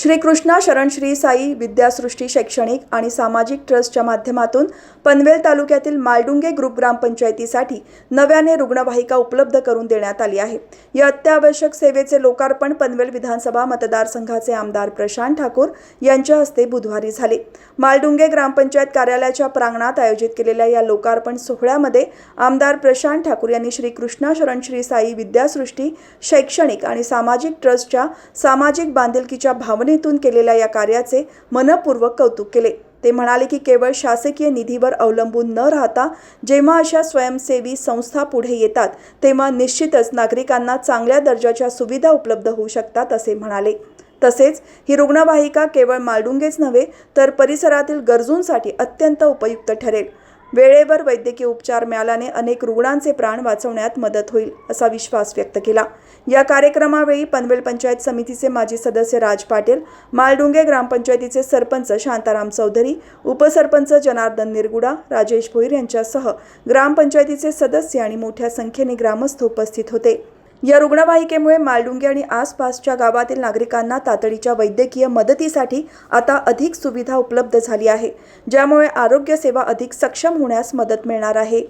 श्रीकृष्णा शरण श्री साई विद्यासृष्टी शैक्षणिक आणि सामाजिक ट्रस्टच्या माध्यमातून पनवेल तालुक्यातील मालडुंगे ग्रुप ग्रामपंचायतीसाठी नव्याने रुग्णवाहिका उपलब्ध करून देण्यात आली आहे. या अत्यावश्यक सेवेचे लोकार्पण पनवेल विधानसभा मतदारसंघाचे आमदार प्रशांत ठाकूर यांच्या हस्ते बुधवारी झाले. मालडुंगे ग्रामपंचायत कार्यालयाच्या प्रांगणात आयोजित केलेल्या या लोकार्पण सोहळ्यामध्ये आमदार प्रशांत ठाकूर यांनी श्रीकृष्णा शरण श्री साई विद्यासृष्टी शैक्षणिक आणि सामाजिक ट्रस्टच्या सामाजिक बांधिलकीच्या भावनेतून केलेल्या या कार्याचे मनपूर्वक कौतुक केले. ते म्हणाले की केवळ शासकीय निधीवर अवलंबून न राहता जेव्हा अशा स्वयंसेवी संस्था पुढे येतात तेव्हा निश्चितच नागरिकांना चांगल्या दर्जाच्या सुविधा उपलब्ध होऊ शकतात असे म्हणाले. तसेच ही रुग्णवाहिका केवळ मालडुंगेच नव्हे तर परिसरातील गरजूंसाठी अत्यंत उपयुक्त ठरेल. वेळेवर वैद्यकीय उपचार मिळाल्याने अनेक रुग्णांचे प्राण वाचवण्यात मदत होईल असा विश्वास व्यक्त केला. या कार्यक्रमावेळी पनवेल पंचायत समितीचे माजी सदस्य राज पाटील मालडुंगे ग्रामपंचायतीचे सरपंच शांताराम चौधरी उपसरपंच जनार्दन निरगुडा राजेश भोईर यांच्यासह ग्रामपंचायतीचे सदस्य आणि मोठ्या संख्येने ग्रामस्थ उपस्थित होते. या रुग्णवाहिकेमुळे मालडुंगे आणि आसपासच्या गावातील नागरिकांना तातडीच्या वैद्यकीय मदतीसाठी आता अधिक सुविधा उपलब्ध झाली आहे ज्यामुळे आरोग्य सेवा अधिक सक्षम होण्यास मदत मिळणार आहे.